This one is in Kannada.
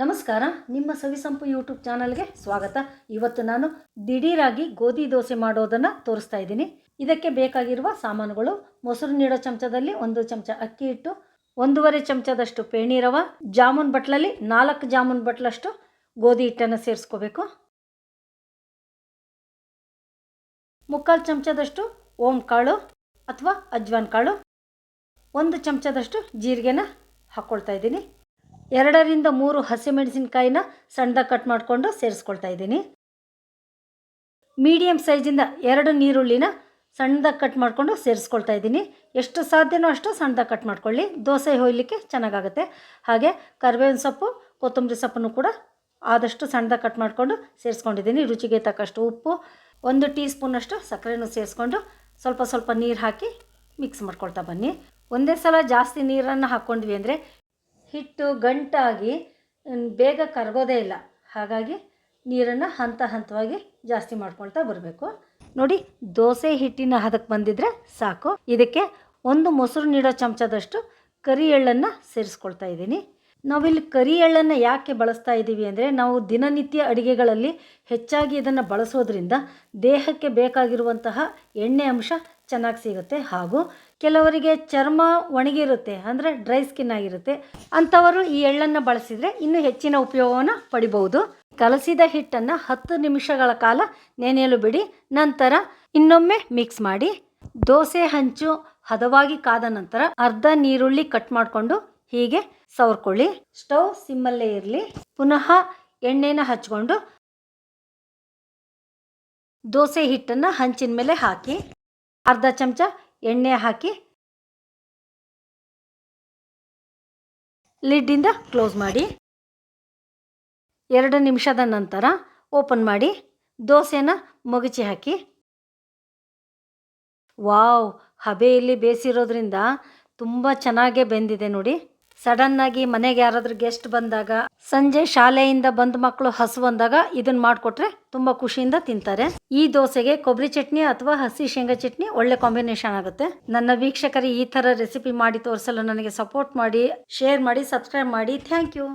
ನಮಸ್ಕಾರ, ನಿಮ್ಮ ಸವಿಸಂಪು ಯೂಟ್ಯೂಬ್ ಚಾನಲ್ಗೆ ಸ್ವಾಗತ. ಇವತ್ತು ನಾನು ದಿಢೀರಾಗಿ ಗೋಧಿ ದೋಸೆ ಮಾಡೋದನ್ನು ತೋರಿಸ್ತಾ ಇದ್ದೀನಿ. ಇದಕ್ಕೆ ಬೇಕಾಗಿರುವ ಸಾಮಾನುಗಳು ಮೊಸರು ನೀಡೋ ಚಮಚದಲ್ಲಿ ಒಂದು ಚಮಚ ಅಕ್ಕಿ ಹಿಟ್ಟು, ಒಂದೂವರೆ ಚಮಚದಷ್ಟು ಪೇಣಿ ರವ ಜಾಮೂನ್ ಬಟ್ಲಲ್ಲಿ ನಾಲ್ಕು ಜಾಮೂನ್ ಬಟ್ಲಷ್ಟು ಗೋಧಿ ಹಿಟ್ಟನ್ನು ಸೇರಿಸ್ಕೋಬೇಕು. ಮುಕ್ಕಾಲು ಚಮಚದಷ್ಟು ಓಂ ಕಾಳು ಅಥವಾ ಅಜ್ವಾನ್ ಕಾಳು, ಒಂದು ಚಮಚದಷ್ಟು ಜೀರಿಗೆನ ಹಾಕ್ಕೊಳ್ತಾ ಇದ್ದೀನಿ. ಎರಡರಿಂದ ಮೂರು ಹಸಿಮೆಣಸಿನ್ಕಾಯಿನ ಸಣ್ಣದಾಗಿ ಕಟ್ ಮಾಡಿಕೊಂಡು ಸೇರಿಸ್ಕೊಳ್ತಾ ಇದ್ದೀನಿ. ಮೀಡಿಯಮ್ ಸೈಜಿಂದ ಎರಡು ನೀರುಳ್ಳಿನ ಸಣ್ಣದಾಗಿ ಕಟ್ ಮಾಡಿಕೊಂಡು ಸೇರಿಸ್ಕೊಳ್ತಾ ಇದ್ದೀನಿ. ಎಷ್ಟು ಸಾಧ್ಯನೋ ಅಷ್ಟು ಸಣ್ಣದಾಗಿ ಕಟ್ ಮಾಡ್ಕೊಳ್ಳಿ. ದೋಸೆ ಹೊಯ್ಲಿಕ್ಕೆ ಚೆನ್ನಾಗಾಗುತ್ತೆ. ಹಾಗೆ ಕರಿಬೇವಿನ ಸೊಪ್ಪು, ಕೊತ್ತಂಬರಿ ಸೊಪ್ಪನ್ನು ಕೂಡ ಆದಷ್ಟು ಸಣ್ಣದಾಗಿ ಕಟ್ ಮಾಡಿಕೊಂಡು ಸೇರಿಸ್ಕೊಂಡಿದ್ದೀನಿ. ರುಚಿಗೆ ತಕ್ಕಷ್ಟು ಉಪ್ಪು, ಒಂದು ಟೀ ಸ್ಪೂನಷ್ಟು ಸಕ್ಕರೆನೂ ಸೇರಿಸ್ಕೊಂಡು ಸ್ವಲ್ಪ ಸ್ವಲ್ಪ ನೀರು ಹಾಕಿ ಮಿಕ್ಸ್ ಮಾಡ್ಕೊಳ್ತಾ ಬನ್ನಿ. ಒಂದೇ ಸಲ ಜಾಸ್ತಿ ನೀರನ್ನು ಹಾಕ್ಕೊಂಡ್ವಿ ಅಂದರೆ ಹಿಟ್ಟು ಗಂಟಾಗಿ ಬೇಗ ಕರಗೋದೇ ಇಲ್ಲ. ಹಾಗಾಗಿ ನೀರನ್ನು ಹಂತ ಹಂತವಾಗಿ ಜಾಸ್ತಿ ಮಾಡ್ಕೊಳ್ತಾ ಬರಬೇಕು. ನೋಡಿ, ದೋಸೆ ಹಿಟ್ಟಿನ ಹದಕ್ಕೆ ಬಂದಿದ್ರೆ ಸಾಕು. ಇದಕ್ಕೆ ಒಂದು ಮೊಸರು ನೀಡೋ ಚಮಚದಷ್ಟು ಕರಿ ಎಳ್ಳನ್ನು ಸೇರಿಸ್ಕೊಳ್ತಾ ಇದ್ದೀನಿ. ನಾವಿಲ್ಲಿ ಕರಿ ಎಳ್ಳನ್ನು ಯಾಕೆ ಬಳಸ್ತಾ ಇದ್ದೀವಿ ಅಂದರೆ, ನಾವು ದಿನನಿತ್ಯ ಅಡುಗೆಗಳಲ್ಲಿ ಹೆಚ್ಚಾಗಿ ಇದನ್ನು ಬಳಸೋದ್ರಿಂದ ದೇಹಕ್ಕೆ ಬೇಕಾಗಿರುವಂತಹ ಎಣ್ಣೆ ಅಂಶ ಚೆನ್ನಾಗಿ ಸಿಗುತ್ತೆ. ಹಾಗೂ ಕೆಲವರಿಗೆ ಚರ್ಮ ಒಣಗಿರುತ್ತೆ, ಅಂದರೆ ಡ್ರೈ ಸ್ಕಿನ್ ಆಗಿರುತ್ತೆ. ಅಂಥವರು ಈ ಎಳ್ಳನ್ನು ಬಳಸಿದರೆ ಇನ್ನೂ ಹೆಚ್ಚಿನ ಉಪಯೋಗವನ್ನು ಪಡಿಬಹುದು ಕಲಸಿದ ಹಿಟ್ಟನ್ನು ಹತ್ತು ನಿಮಿಷಗಳ ಕಾಲ ನೆನೆಯಲು ಬಿಡಿ. ನಂತರ ಇನ್ನೊಮ್ಮೆ ಮಿಕ್ಸ್ ಮಾಡಿ ದೋಸೆ, ಹಂಚು, ಹದವಾಗಿ ಕಾದ ನಂತರ ಅರ್ಧ ನೀರುಳ್ಳಿ ಕಟ್ ಮಾಡಿಕೊಂಡು ಹೀಗೆ ಸವರ್ಕೊಳ್ಳಿ. ಸ್ಟವ್ ಸಿಮ್ಮಲ್ಲೇ ಇರಲಿ. ಪುನಃ ಎಣ್ಣೆನ ಹಚ್ಕೊಂಡು ದೋಸೆ ಹಿಟ್ಟನ್ನು ಹಂಚಿನ ಮೇಲೆ ಹಾಕಿ. ಅರ್ಧ ಚಮಚ ಎಣ್ಣೆ ಹಾಕಿ ಲಿಡ್ಡಿಂದ ಕ್ಲೋಸ್ ಮಾಡಿ. ಎರಡು ನಿಮಿಷದ ನಂತರ ಓಪನ್ ಮಾಡಿ. ದೋಸೆನ ಮಗುಚಿ ಹಾಕಿ. ವಾವ್, ಹಬೆಯಲ್ಲಿ ಬೇಯಿಸಿರೋದ್ರಿಂದ ತುಂಬ ಚೆನ್ನಾಗೇ ಬೆಂದಿದೆ ನೋಡಿ. ಸಡನ್ನಾಗಿ ಮನೆಗೆ ಯಾರಾದರೂ ಗೆಸ್ಟ್ ಬಂದಾಗ, ಸಂಜೆ ಶಾಲೆಯಿಂದ ಬಂದ ಮಕ್ಕಳು ಹಸು ಬಂದಾಗ ಇದನ್ನು ಮಾಡಿಕೊಟ್ರೆ ತುಂಬ ಖುಷಿಯಿಂದ ತಿಂತಾರೆ. ಈ ದೋಸೆಗೆ ಕೊಬ್ಬರಿ ಚಟ್ನಿ ಅಥವಾ ಹಸಿ ಶೇಂಗಾ ಚಟ್ನಿ ಒಳ್ಳೆ ಕಾಂಬಿನೇಷನ್ ಆಗುತ್ತೆ. ನನ್ನ ವೀಕ್ಷಕರಿಗೆ ಈ ಥರ ರೆಸಿಪಿ ಮಾಡಿ ತೋರಿಸಲು ನನಗೆ ಸಪೋರ್ಟ್ ಮಾಡಿ, ಶೇರ್ ಮಾಡಿ, ಸಬ್ಸ್ಕ್ರೈಬ್ ಮಾಡಿ. Thank you.